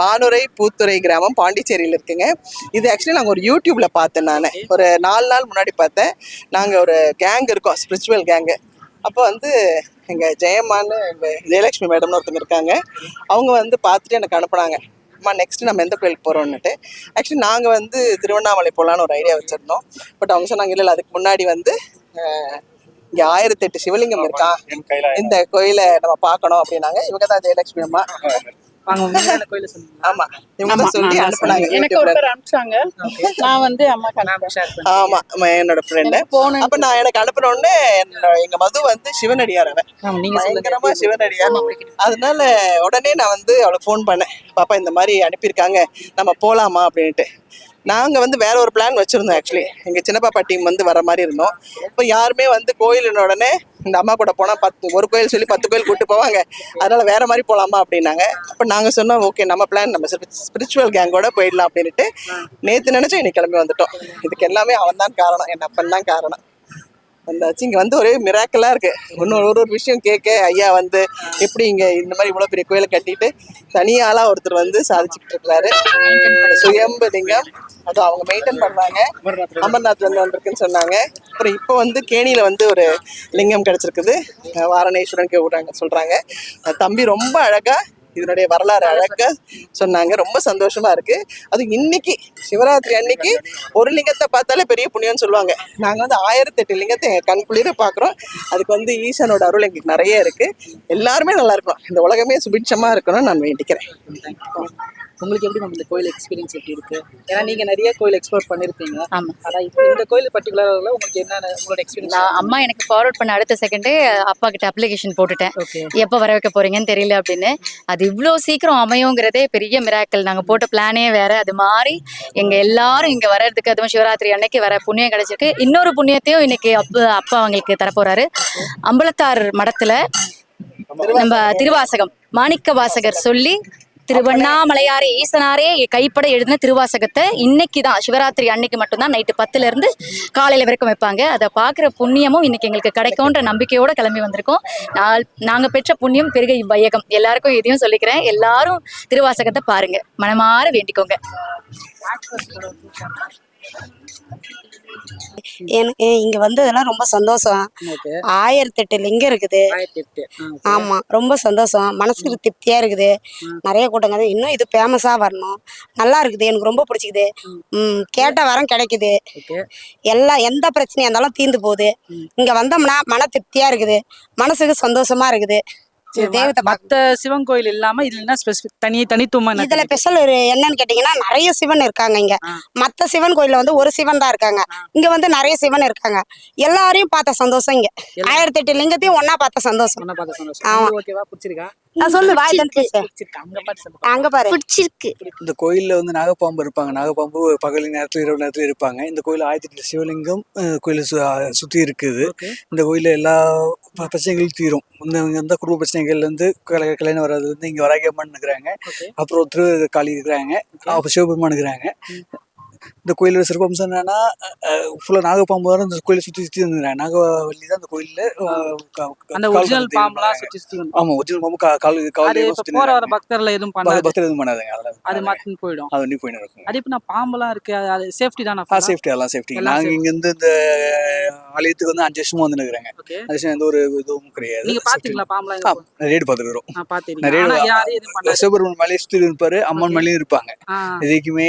வானுரை பூத்துறை கிராமம் பாண்டிச்சேரியில் இருக்குங்க. இது ஆக்சுவலி நாங்கள் ஒரு யூடியூப்ல பார்த்தேன் நான். ஒரு நாலு நாள் முன்னாடி பார்த்தேன். நாங்கள் ஒரு கேங் இருக்கோம் ஸ்பிரிச்சுவல் கேங்கு அப்போ வந்து எங்கள் ஜெயம்மான்னு எங்கள் ஜெயலட்சுமி மேடம்னு ஒருத்தங்க இருக்காங்க. அவங்க வந்து பார்த்துட்டு எனக்கு அனுப்புனாங்க. அம்மா நெக்ஸ்ட் நம்ம எந்த கோயிலுக்கு போகிறோம்னுட்டு ஆக்சுவலி நாங்கள் வந்து திருவண்ணாமலை போகலான்னு ஒரு ஐடியா வச்சுருந்தோம். பட் அவங்க சொன்னாங்க இல்லை இல்லை, அதுக்கு முன்னாடி வந்து இங்கே ஆயிரத்தி எட்டு சிவலிங்கம் இருக்கான் இந்த கோயிலை நம்ம பார்க்கணும் அப்படின்னாங்க. இவங்க தான் ஜெயலட்சுமி அம்மா. ஆமா. இவங்க சொல்லி அனுப்புனாங்க. எனக்கு ஒருத்தர் அனுப்பிச்சாங்க. நான் வந்து அம்மா ஷேர் பண்ணி ஆமா. என்னோட ஃப்ரெண்டு அப்ப நான் எனக்கு அனுப்பின உடனே என்னோட- எங்க மது வந்து சிவனடியார் அவன். பயங்கரமா சிவனடியார். அதனால உடனே நான் வந்து அவளுக்கு ஃபோன் பண்ணேன். பாப்பா இந்த மாதிரி அனுப்பியிருக்காங்க. நம்ம போலாமா? அப்படின்ட்டு நாங்க வந்து வேற ஒரு பிளான் வச்சிருந்தோம் ஆக்சுவலி எங்க சின்னப்பாப்பா டீம் வந்து வர மாதிரி இருந்தோம். இப்போ யாருமே வந்து கோயிலின உடனே இந்த அம்மா கூட போனா பத்து ஒரு கோயில் சொல்லி பத்து கோயில் கூட்டு போவாங்க. அதனால வேற மாதிரி போலாமா அப்படின்னாங்க. அப்ப நாங்க சொன்னோம் ஓகே நம்ம பிளான் நம்ம ஸ்பிரிச்சுவல் கேங்கோட போயிடலாம் அப்படின்ட்டு நேத்து நினைச்சோம் இன்னைக்கு கிளம்பி வந்துட்டோம். இதுக்கு எல்லாமே அவன் தான் காரணம் என் அப்பன் தான் காரணம். வந்தாச்சு. இங்கே வந்து ஒரே மிராக்கலாக இருக்குது இன்னும் ஒரு ஒரு விஷயம் கேட்க ஐயா வந்து எப்படி இங்கே இந்த மாதிரி இவ்வளோ பெரிய கோயிலை கட்டிட்டு தனியாளா ஒருத்தர் வந்து சாதிச்சுக்கிட்டு இருக்காரு. சுயம்பு லிங்கம் அது அவங்க மெயின்டைன் பண்ணாங்க அமர்நாத் வந்து வந்திருக்குன்னு சொன்னாங்க. அப்புறம் இப்போ வந்து கேணியில் வந்து ஒரு லிங்கம் கிடச்சிருக்குது. வாரணேஸ்வரன் வாரணேஸ்வரனுக்கு விடுறாங்க தம்பி ரொம்ப அழகாக இதனுடைய வரலாறு அழகா சொன்னாங்க. ரொம்ப சந்தோஷமா இருக்கு. அது இன்னைக்கு சிவராத்திரி அன்னைக்கு ஒரு லிங்கத்தை பார்த்தாலே பெரிய புண்ணியம்னு சொல்லுவாங்க. நாங்க வந்து ஆயிரத்தி எட்டு லிங்கத்தை கண் குளிர பாக்குறோம் அதுக்கு வந்து ஈசனோட அருள் எங்களுக்கு நிறைய இருக்கு. எல்லாருமே நல்லா இருக்கணும். இந்த உலகமே சுபிட்சமா இருக்கணும்னு நான் வேண்டிக்கிறேன். உங்களுக்கு எப்படி மேம் இந்த கோயில் எக்ஸ்பீரியன்ஸ் எப்படி இருக்கு? ஏன்னா நீங்க நிறைய கோயில் எக்ஸ்ப்ளோர் பண்ணிருப்பீங்க ஆமா. ஆனா இப்போ இந்த கோயில் பர்டிகுலர்ல உங்களுக்கு என்ன உங்களோட எக்ஸ்பீரியன்ஸ் நான் அம்மா எனக்கு ஃபார்வர்ட் பண்ண அடுத்த செகண்டே அப்பா கிட்ட அப்ளிகேஷன் போட்டுட்டேன். ஓகே எப்போ வர வைக்க போறீங்கன்னு தெரியல அப்படின்னு. அது இவ்வளோ சீக்கிரம் அமையுங்கிறதே பெரிய மிராக்கல் நாங்கள் போட்ட பிளானே வேற. அது மாதிரி எங்க எல்லாரும் இங்க வர்றதுக்கு அதுவும் சிவராத்திரி அன்னைக்கு வர புண்ணியம் கிடைச்சிருக்கு. இன்னொரு புண்ணியத்தையும் இன்னைக்கு அப்பா அப்பா அவங்களுக்கு தரப்போறாரு. அம்பலத்தார் மடத்துல நம்ம திருவாசகம் மாணிக்க வாசகர் சொல்லி திருவண்ணாமலையாரே ஈசனாரே கைப்பட எழுதின திருவாசகத்தை இன்னைக்கு தான் சிவராத்திரி அன்னைக்கு மட்டும்தான் நைட்டு பத்துல இருந்து காலையில வரைக்கும் வைப்பாங்க. அதை பார்க்குற புண்ணியமும் இன்னைக்கு எங்களுக்கு கிடைக்கும்ன்ற நம்பிக்கையோட கிளம்பி வந்திருக்கோம். நான் நாங்கள் பெற்ற புண்ணியம் பெருக இவ்வையகம் எல்லாருக்கும் இதையும் சொல்லிக்கிறேன். எல்லாரும் திருவாசகத்தை பாருங்க. மனமாற வேண்டிக்கோங்க. எனக்கு இங்க வந்ததெல்லாம் ரொம்ப சந்தோஷம். ஆயிரத்தி எட்டு லிங்கம் இருக்குது. ஆமா ரொம்ப சந்தோஷம். மனசுக்கு திருப்தியா இருக்குது. நிறைய கூட்டங்க இன்னும் இது ஃபேமஸா வரணும். நல்லா இருக்குது. எனக்கு ரொம்ப பிடிச்சிக்குது. கேட்ட வரம் கிடைக்குது. எல்லாம் எந்த பிரச்சனையா இருந்தாலும் தீர்ந்து போகுது. இங்க வந்தோம்னா மன திருப்தியா இருக்குது. மனசுக்கு சந்தோஷமா இருக்குது. தெய்வத்தை மத்த சிவன் கோயில் இல்லாம இதுல ஸ்பெசிபிக் தனி தனித்துவமா இதுல ஸ்பெஷல் என்னன்னு கேட்டீங்கன்னா நிறைய சிவன் இருக்காங்க இங்க. மத்த சிவன் கோயில்ல வந்து ஒரு சிவன் தான் இருக்காங்க. இங்க வந்து நிறைய சிவன் இருக்காங்க. எல்லாரையும் பார்த்த சந்தோஷம் இங்க. ஆயிரத்தி எட்டு லிங்கத்தையும் ஒன்னா பார்த்த சந்தோஷம். ஆமா. ஓகேவா? பிடிச்சிருக்கா? சொல்லு வாய் அங்க பாரு பிடிச்சிருக்கு. இந்த கோயிலில் வந்து நாகப்பாம்பு இருப்பாங்க. நாகப்பாம்பு பகல் நேரத்தில் இரவு நேரத்தில் இருப்பாங்க. இந்த கோயில் ஆயிரத்தி எட்டு சிவலிங்கம் கோயிலை சு சுற்றி இருக்குது. இந்த கோயிலில் எல்லா பிரச்சனைகளும் தீரும். இந்த இங்க எந்த குடும்ப பிரச்சனைகள்லேருந்து கலை கல்யாணம் வர்றதுலேருந்து இங்கே வராகியம்மன் இருக்கிறாங்க. அப்புறம் திரு காளி இருக்கிறாங்க சிவபெருமான் இருக்கிறாங்க. இந்த கோயிலோட சிறப்பம்சம் என்னன்னா ஃபுல்லாக நாகப்பாம்பு தான் இந்த கோயிலை சுற்றி சுற்றி வந்துருக்காங்க நாகவல்லி தான் அந்த கோயிலில் அந்த ஒரிஜினல் சுத்தி சுத்தி வந்து ஆமாம் ஒரிஜினல் பாம்பு கால் கால் போற வர பக்தர்ல எதுவும் பண்ணாது. பக்தர் எதுவும் பண்ணாதுங்க. அதெல்லாம் அது மாத்தின்னு போயிடும். அது ஒன்றி போயின்னு இருக்கும். அது இப்ப நான் பாம்பெல்லாம் இருக்கு. அது- சேஃப்டி தானே ஆ? சேஃப்டி சேஃப்டி எல்லாம் நாங்க இங்க இருந்து இந்த ஆலயத்துக்கு வந்து அஞ்சு வருஷமா வந்து ஓகே. அது விஷயம் எந்த ஒரு இதுவும் கிடையாது. நீங்க பாத்தீங்களா பாம்பெல்லாம் எங்க போகுது? ரேடு பார்த்துக்கிறோம் பண்ணாது சிவபெருமன் மலையை சுற்றி இருப்பாரு. அம்மன். மலையும் இருப்பாங்க. எதுக்குமே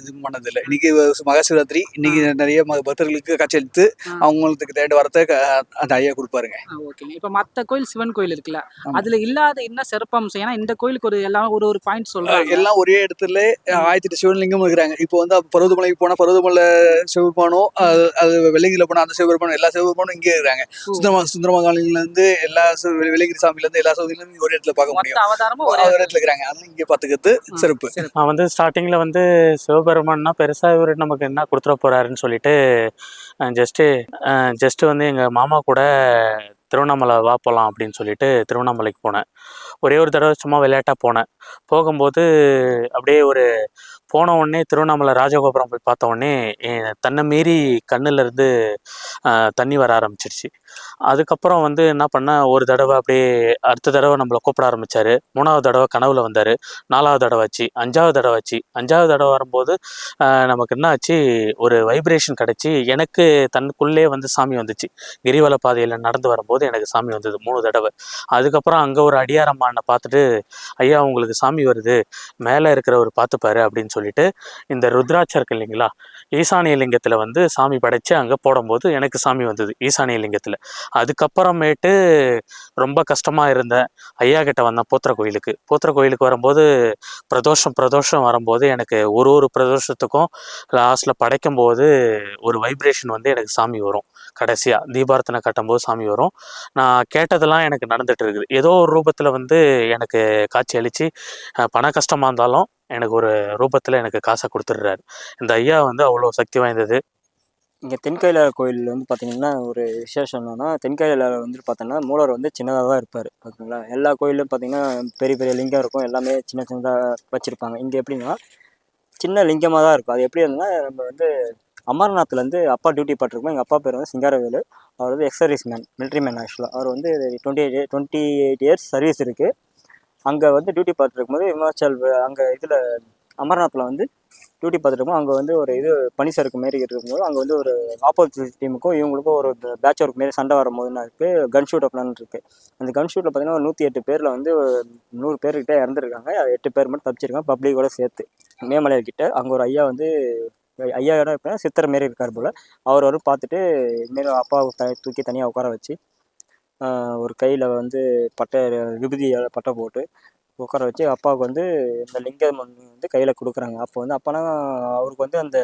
இது பண்ணதில்லை. இன்னைக்கு மகாசிவராத்திரி. இன்னைக்கு நிறைய பக்தர்களுக்கு காட்சி அளித்து. அவங்களுக்கு தேட வரத்தை அந்த ஐயா கொடுப்பாருங்க. ஓகேங்க இப்ப மத்த கோயில் சிவன் கோயில் இருக்குல்ல. அதுல இல்லாத என்ன சிறப்பம்சம் ஏன்னா இந்த கோயிலுக்கு ஒரு எல்லாம் ஒரு ஒரு பாயிண்ட் சொல்றாங்க. எல்லாம் ஒரே இடத்துல ஆயிரத்தி எட்டு சிவலிங்கம் இருக்கிறாங்க. இப்போ வந்து பருவதமலைக்கு போனா பருவதமலை சிவபெருமானும் அது வெள்ளங்கில போனா அந்த சிவபெருமானும் எல்லா சிவபெருமானும் இங்கே இருக்கிறாங்க. சுந்தரமா சுந்தரமகாலில இருந்து எல்லா சிவ- வெ- வெள்ளங்கிரி சாமியில இருந்து எல்லா சிவலிங்கமும் ஒரு இடத்துல பார்க்க முடியும். அவதாரமும் ஒரே ஒரு இடத்துல இருக்கிறாங்க. அதனால இங்கே பாத்துக்கிறது சிறப்பு. நான் வந்து ஸ்டார்டிங்கில் வந்து சிவபெருமான்னா பெருசாக இவர் நமக்கு என்ன கொடுத்துட போறாருன்னு சொல்லிட்டு ஜஸ்ட்டு ஜஸ்ட்டு வந்து எங்கள் மாமா கூட திருவண்ணாமலை வா போகலாம் அப்படின்னு சொல்லிட்டு திருவண்ணாமலைக்கு போனேன். ஒரே ஒரு தடவை சும்மா விளையாட்டாக போனேன். போகும்போது அப்படியே ஒரு போன உடனே திருவண்ணாமலை ராஜகோபுரம் போய் பார்த்த உடனே தன்னை மீறி கண்ணிலேருந்து தண்ணி வர ஆரம்பிச்சிருச்சு. அதுக்கப்புறம் வந்து என்ன பண்ணால் ஒரு தடவை அப்படியே அடுத்த தடவை நம்மளை கூப்பிட ஆரம்பிச்சாரு. மூணாவது தடவை கனவில் வந்தார். நாலாவது தடவை ஆச்சு அஞ்சாவது தடவை ஆச்சு. அஞ்சாவது தடவை வரும்போது நமக்கு என்ன ஆச்சு ஒரு வைப்ரேஷன் கிடச்சி எனக்கு தனக்குள்ளே வந்து சாமி வந்துச்சு. கிரிவல பாதையில் நடந்து வரும்போது எனக்கு சாமி வந்தது மூணு தடவை. அதுக்கப்புறம் அங்கே ஒரு அடியாரம்மானை பார்த்துட்டு ஐயா உங்களுக்கு சாமி வருது. மேலே இருக்கிறவர் பார்த்துப்பாரு அப்படின்னு சொல்லிட்டு இந்த ருத்ராட்சம் இருக்கு இல்லைங்களா? ஈசானிய லிங்கத்தில் வந்து சாமி படைச்சு அங்கே போடும்போது எனக்கு சாமி வந்தது ஈசானிய லிங்கத்தில் அதுக்கப்புறமேட்டு ரொம்ப கஷ்டமாக இருந்தேன் ஐயா கிட்ட வந்தேன் போத்திர கோயிலுக்கு. போத்திர கோயிலுக்கு வரும்போது பிரதோஷம் பிரதோஷம் வரும்போது எனக்கு ஒரு ஒரு பிரதோஷத்துக்கும் லாஸ்ட்டில் படைக்கும் போது ஒரு வைப்ரேஷன் வந்து எனக்கு சாமி வரும். கடைசியாக தீபார்த்தனை கட்டும்போது சாமி வரும். நான் கேட்டதெல்லாம் எனக்கு நடந்துட்டு இருக்குது. ஏதோ ஒரு ரூபத்தில் வந்து எனக்கு காட்சி அளித்து பண கஷ்டமாக இருந்தாலும் எனக்கு ஒரு ரூபத்தில் எனக்கு காசை கொடுத்துட்றாரு. இந்த ஐயா வந்து அவ்வளோ சக்தி வாய்ந்தது. இங்கே தென்கையில கோயிலில் வந்து பார்த்தீங்கன்னா ஒரு விசேஷம் என்னன்னா தென்கையில வந்து பார்த்தோன்னா மூலவர் வந்து சின்னதாக தான் இருப்பார். ஓகேங்களா எல்லா கோயிலும் பார்த்தீங்கன்னா பெரிய பெரிய லிங்கம் இருக்கும். எல்லாமே சின்ன சின்னதாக வச்சுருப்பாங்க. இங்கே எப்படின்னா சின்ன லிங்கமாக தான் இருக்கும். அது எப்படி இருந்ததுன்னா நம்ம வந்து அமர்நாத்லேருந்து அப்பா டியூட்டி பட்டிருக்கோம். எங்கள் அப்பா பேர் வந்து சிங்காரவேலு. அவர் வந்து எக்ஸர்வீஸ் மேன் மிலிட்ரி மேன் ஆக்சுவலாக அவர் வந்து twenty eight twenty eight years service இருக்குது அங்கே வந்து டியூட்டி பார்த்துருக்கும் போது இமாச்சல் அங்கே இதில் அமர்நாத்தில் வந்து டியூட்டி பார்த்துட்டு அங்கே வந்து ஒரு இது பனி சறுக்கு மாரி இருக்கும்போது அங்கே வந்து ஒரு ஆப்போசிட் டீமுக்கும் இவங்களுக்கும் ஒரு பேட்ச் ஒர்க் மாரி சண்டை வரும்போது என்ன இருக்குது கன் ஷூட் அப்படின்னு இருக்குது அந்த கன் ஷூட்டில் பார்த்தீங்கன்னா ஒரு நூற்றி எட்டு பேரில் வந்து நூறு பேர்கிட்ட இறந்துருக்காங்க. எட்டு பேர் மட்டும் தப்பிச்சிருக்காங்க பப்ளிக்கோட சேர்த்து. மேமலையர்கிட்ட அங்கே ஒரு ஐயா வந்து ஐயா இடம் எப்படின்னா சித்தர் மாரி இருக்கார் போல். அவர் வரும் பார்த்துட்டு இனிமேல் அப்பாவை த தூக்கி தனியாக உட்கார வச்சு ஒரு கையில் வந்து பட்டை விபூதியால் பட்டை போட்டு உட்கார வச்சு அப்பாவுக்கு வந்து இந்த லிங்கம் வந்து வந்து கையில் கொடுக்குறாங்க. அப்போ வந்து அப்போனா அவருக்கு வந்து அந்த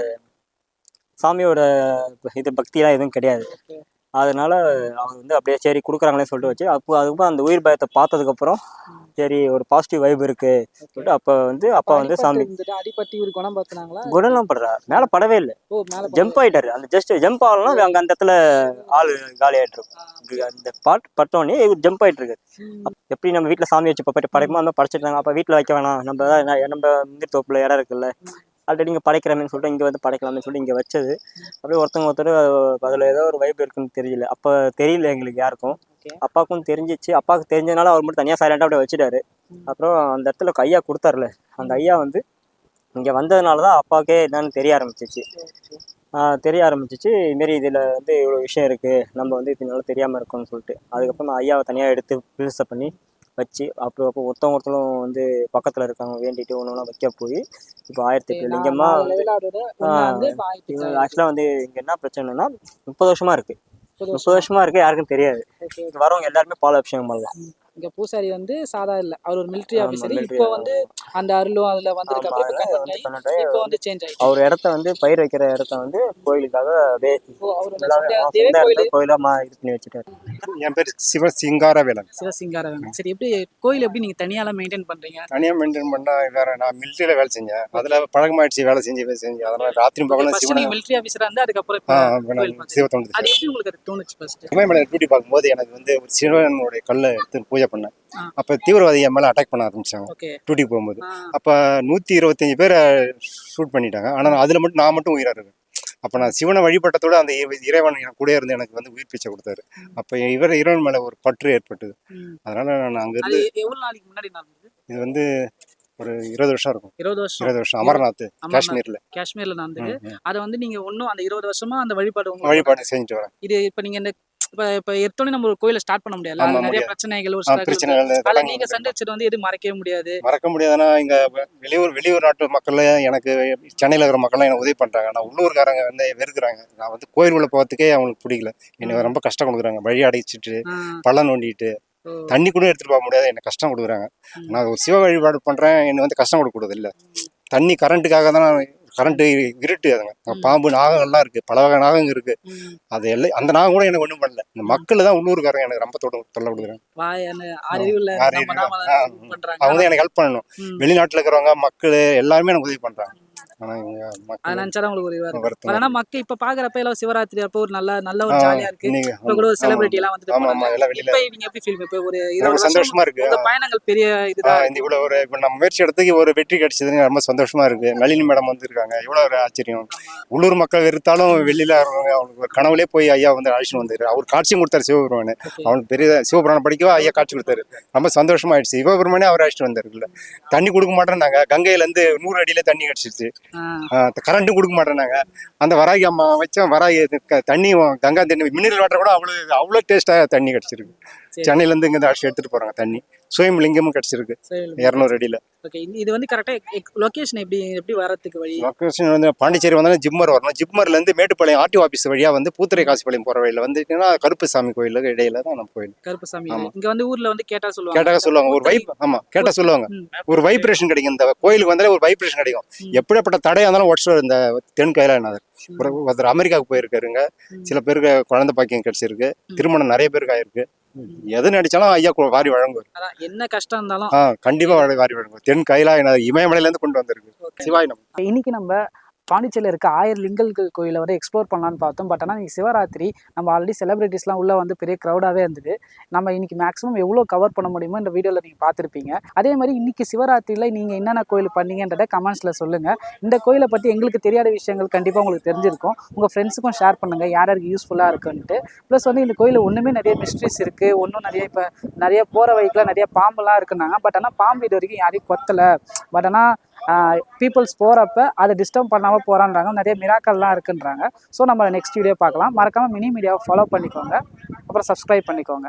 சாமியோட இது பக்தியெலாம் எதுவும் கிடையாது. அதனால அவர் வந்து அப்படியே சரி கொடுக்குறாங்களே சொல்லிட்டு வச்சு அப்போ அதுக்கப்புறம் அந்த உயிர் பயத்தை பார்த்ததுக்கப்புறம் சரி ஒரு பாசிட்டிவ் வைப் இருக்கு. சொல்லிட்டு அப்போ வந்து அப்பா வந்து சாமி இருந்துட்டு அடிபட்டு இவரு குணம் பார்த்தினாங்களா? குணம்லாம் படுறா. மேலே படவே இல்லை. ஜம்ப் ஆயிட்டாரு. அந்த ஜஸ்ட் ஜம்ப் ஆகலாம் அங்கே அந்த இடத்துல ஆள் காலி ஆயிட்டு இருக்கும். அந்த பாட் பட்டோடனே இவர் ஜம்ப் ஆயிட்டு இருக்கு எப்படி நம்ம வீட்டில் சாமி வச்சு படைப்போம் அந்த படைச்சிட்டாங்க அப்போ வீட்டில் வைக்க வேணாம். நம்ம நம்ம முந்திரி தோப்புல இடம் இருக்குல்ல. ஆல்ரெடி இங்கே படைக்கிறமே சொல்லிட்டு இங்கே வந்து படைக்கலாம்னு சொல்லிட்டு இங்கே வச்சது. அப்படியே ஒருத்தவங்க ஒருத்தர் அதில் ஏதோ ஒரு வைப் இருக்குன்னு தெரியல. அப்போ தெரியல எங்களுக்கு யாருக்கும். அப்பாவுக்கும் தெரிஞ்சிச்சு. அப்பாவுக்கு தெரிஞ்சதுனால அவர் மட்டும் தனியாக சைலண்டாக அப்படியே வச்சுட்டாரு. அப்புறம் அந்த இடத்துல ஐயா கொடுத்தாருல. அந்த ஐயா வந்து இங்கே வந்ததுனால தான் அப்பாவுக்கே என்னன்னு தெரிய ஆரம்பிச்சிச்சு. தெரிய ஆரம்பிச்சிச்சு. இதுமாரி இதில் வந்து இவ்வளோ விஷயம் இருக்குது நம்ம வந்து இதனால தெரியாமல் இருக்கோம்னு சொல்லிட்டு. அதுக்கப்புறம் நான் ஐயாவை தனியாக எடுத்து பில்ஸை பண்ணி வச்சு அப்புறம் அப்போ ஒருத்தவங்க ஒருத்தரும் வந்து பக்கத்தில் இருக்காங்க வேண்டிட்டு ஒன்று ஒன்றா வைக்க போய் இப்போ ஆயிரத்தி எட்டு லிங்கமாக வந்து ஆக்சுவலாக வந்து இங்கே என்ன பிரச்சனைனா முப்பது வருஷமா இருக்கு. முப்பது வருஷமா? இருக்கு யாருக்கும் தெரியாது. வரவங்க எல்லாருமே பால் அபிஷேகம் பண்ணலாம். இங்க பூசாரி வந்து சாதா இல்ல. அவர் ஒரு மிலிட்டரி ஆபீசர் இப்போ வந்து அந்த அருளும் அதுல வந்திருக்கு இப்போ வந்து சேஞ்ச் ஆயிடுச்சு. அவர் இடத்த வந்து பயிர் வைக்கிற இடத்த வந்து கோயிலுக்காக கோயில். இது பண்ணி வச்சுட்டாரு. என் பேர் சிவ சிங்காரவேலன். சிவசிங்கார வேணும் சரி எப்படி கோயில் எப்படி நீங்க தனியால மெயின்டைன் பண்றீங்க? தனியாக மெயின்டைன் பண்ணா வேற நான் மிலிட்டரியில் வேலை செஞ்சேன். அதில் பழக்கமாயிடுச்சு வேலை செஞ்சு வேலை செஞ்சு. அதனால ராத்திரி பகலும் சிவனை நீங்க மிலிட்டரி ஆபீசரா இருந்து அதுக்கப்புறம் பார்த்து- சிவத்தொண்டு அது எப்படி உங்களுக்கு தோணுச்சு ஃபர்ஸ்ட் இமயமலை டியூட்டி பார்க்கும்போது எனக்கு வந்து ஒரு சிவனுடைய கல்லை எடுத்து பூஜை பண்ணேன். ஆ. அப்போ தீவிரவாதி என் மேலே அட்டாக் பண்ண ஆரம்பிச்சாங்க. டியூட்டிக்கு போகும்போது. அப்போ நூற்றி இருபத்தஞ்சி பேரை ஷூட் பண்ணிட்டாங்க. ஆனால் அதில் மட்டும் நான் மட்டும் உயிராக இருக்கேன். அப்போ நான் சிவனை வழிபட்டதோட அந்த இறை- இறைவன் எனக்கு கூட இருந்து எனக்கு வந்து உயிர் பிச்சை கொடுத்தாரு. அப்போ இவர் இறைவன் மேலே ஒரு பற்று ஏற்பட்டது. அதனால நான் முன்னாடி நடந்தது? இது வந்து ஒரு இருபது வருஷம் இருக்கும். இருபது வருஷம். இருபது வருஷம். அமர்நாத். காஷ்மீரில். காஷ்மீர்ல நடந்தது. அதை வந்து நீங்க ஒன்னும் அந்த இருபது வருஷமா அந்த வழிபாடு வழிபாடு செஞ்சுட்டு வரேன். இது இப்ப நீங்க இந்த இப்ப இப்ப எடுத்தோடனே நம்ம ஒரு கோயில ஸ்டார்ட் பண்ண முடியாது நிறைய. பிரச்சனைகள் ஒரு பிரச்சனைகள். அதுல இதெல்லாம் நீங்க சந்திச்சது வந்து எதுவும் மறக்கவே முடியாது. மறக்க முடியாதுன்னா இங்க வெளியூர் வெளியூர் நாட்டு மக்கள் எனக்கு சென்னையில் இருக்கிற மக்கள்லாம் எனக்கு உதவி பண்றாங்க. நான் உள்ளூர்காரங்க வந்து வெறுக்கிறாங்க. நான் வந்து கோயில் உள்ள போகிறதுக்கே அவங்களுக்கு பிடிக்கல எனக்கு ரொம்ப கஷ்டம் கொடுக்குறாங்க. வழி அடைச்சிட்டு பள்ளம் நோண்டிட்டு தண்ணி கூட எடுத்துட்டு போக முடியாது. எனக்கு கஷ்டம் கொடுக்குறாங்க. நான் ஒரு சிவ வழிபாடு பண்றேன். என்னை வந்து கஷ்டம் கொடுக்கக்கூடாது இல்ல. தண்ணி கரண்ட்டுக்காக தான் நான் கரண்ட் இருட்டு அதுங்க. பாம்பு நாகங்கள்லாம் இருக்கு. பல வகை நாகங்க இருக்கு. ம். அது எல்லாம் அந்த நாகம் கூட எனக்கு ஒன்றும் பண்ணல. இந்த மக்கள் தான் உள்ளூர்காரங்க எனக்கு ரொம்ப தொல்லை தொல்லை கொடுக்குறாங்க அவங்க தான் எனக்கு ஹெல்ப் பண்ணணும். வெளிநாட்டுல இருக்கிறவங்க மக்கள் எல்லாருமே எனக்கு உதவி பண்றாங்க. ஆனா உங்களுக்கு ஒரு ஆனா மக்கள் இப்ப பாக்குறப்ப எல்லாம் சிவராத்திரி அப்போ ஒரு நல்ல நல்ல ஒரு ஜாலியா இருக்கு. இப்ப கூட ஒரு செலிபிரிட்டி எல்லாம் வந்துட்டு ஆமா, ஆமா, போனாங்க. எல்லாம் வெளியில- இப்ப நீங்க எப்படி ஃபீல் இப்ப ஒரு இருபது ரொம்ப வருஷம் சந்தோஷமா இருக்கு. உங்க பயணங்கள் பெரிய இதுதான் இந்த இவ்வளவு ஒரு இப்ப நம்ம முயற்சி எடுத்துக்கு ஒரு வெற்றி கிடைச்சதுன்னு ரொம்ப சந்தோஷமா இருக்கு. நளினி மேடம் வந்திருக்காங்க இவ்வளவு ஒரு ஆச்சரியம். உள்ளூர் மக்கள் வெறுத்தாலும் வெளியில ஒரு கனவுலே போய் ஐயா வந்து அழைச்சிட்டு வந்தாரு அவர் காட்சியும் கொடுத்தாரு சிவபெருமான். அவனுக்கு பெரிய சிவபுராணம் படிக்கவோ ஐயா காட்சி கொடுத்தாரு. ரொம்ப சந்தோஷமா ஆயிடுச்சு சிவபெருமானே அவர் அழைச்சிட்டு வந்தாருல்ல. தண்ணி கொடுக்க மாட்டேன்னாங்க. கங்கையில இருந்து நூறு அடியில தண்ணி கிடைச்சிருச்சு. கரண்ட்டும் கொடுக்க மாட்டேன்னாங்க. அந்த வராகி அம்மா வச்சோம் வராகி தண்ணி கங்கா தண்ணி மினரல் வாட்டர் கூட அவ்வளவு அவ்வளவு டேஸ்ட்டாக தண்ணி கிடைச்சிருக்கு. சரி. சென்னையில இருந்து இங்க அழைச்சி எடுத்துட்டு போறாங்க தண்ணி. சுயம் லிங்கமும் கிடைச்சிருக்கு இரநூறு அடியில. ஓகே இது வந்து கரெக்டா லொகேஷன் எப்படி எப்படி வரதுக்கு வழி? லொக்கேஷன் வந்து பாண்டிச்சேரி வந்தாலும் ஜிம்மர் வரணும். ஜிம்மர்ல இருந்து மேட்டுப்பாளையம் ஆர்டிஓ ஆஃபீஸ் வழியா வந்து பூத்துறை காசிப்பாளையம் போற வழியில வந்துட்டீங்கன்னா கருப்புசாமி கோயிலுக்கு இடையில தான் நம்ம கோயில். கருப்பசாமி ஆமா. இங்க வந்து ஊர்ல வந்து கேட்டா சொல்லுவாங்க. கேட்டாக்க சொல்லுவாங்க. ஒரு வைப் ஆமா கேட்டா சொல்லுவாங்க. ஒரு வைப்ரேஷன் கிடைக்கும். இந்த கோயிலுக்கு வந்தாலே ஒரு வைப்ரேஷன் கிடைக்கும். எப்படிப்பட்ட தடையா இருந்தாலும் உடச்சு இந்த தென் கைலாயநாதர். ஒரு ஒருத்தர் அமெரிக்காவுக்கு போயிருக்காருங்க. சில பேருக்கு குழந்தை பாக்கியம் கிடைச்சிருக்கு. திருமணம் நிறைய பேருக்கு ஆயிருக்கு. எது நடிச்சாலும் ஐயா வாரி வழங்குவார். என்ன கஷ்டம் இருந்தாலும் கண்டிப்பா வாரி வாரி வழங்குவார். தென் கைலாயநாதர் இமயமலையில இருந்து கொண்டு வந்திருக்கு. சிவாய் நம்ம இன்னைக்கு நம்ம பாண்டிச்சேரியில் இருக்க ஆயிரம் லிங்கல்கள் கோயிலை வந்து எக்ஸ்ப்ளோர் பண்ணலான்னு பார்த்தோம். பட் ஆனால் நீங்கள் சிவராத்திரி நம்ம ஆல்ரெடி செலிபிரிட்டிஸ்லாம் உள்ளே வந்து பெரிய க்ரௌடாகவே இருந்தது. நம்ம இன்னைக்கு மேக்ஸிமம் எவ்வளோ கவர் பண்ண முடியுமோ இந்த வீடியோவில் நீங்கள் பார்த்துருப்பீங்க. அதே மாதிரி இன்றைக்கி சிவராத்திரியில் நீங்கள் என்னென்ன கோயில் பண்ணீங்கன்றதை கமெண்ட்ஸில் சொல்லுங்கள் இந்த கோயிலை பற்றி எங்களுக்கு தெரியாத விஷயங்கள் கண்டிப்பாக உங்களுக்கு தெரிஞ்சிருக்கும். உங்கள் ஃப்ரெண்ட்ஸுக்கும் ஷேர் பண்ணுங்கள் யார் யாருக்கு யூஸ்ஃபுல்லாக இருக்குன்ட்டு. ப்ளஸ் வந்து இந்த கோயிலில் ஒன்றுமே நிறைய மிஸ்ட்ரிஸ் இருக்குது ஒன்றும் நிறைய இப்போ நிறைய போகிற வழிக்கெலாம் நிறைய பாம்புலாம் இருக்குனாங்க பட் ஆனால் பாம்பு இது வரைக்கும் யாரையும் கொத்தலை. பட் ஆனால் பீப்புள்ஸ் போகிறப்ப அதை டிஸ்டர்ப் பண்ணாமல் போகிறான்றாங்க நிறைய மிராக்கள்லாம் இருக்குன்றாங்க. ஸோ நம்ம நெக்ஸ்ட் வீடியோ பார்க்கலாம். மறக்காமல் மினி மீடியாவை ஃபாலோ பண்ணிக்கோங்க. அப்புறம் சப்ஸ்கிரைப் பண்ணிக்கோங்க.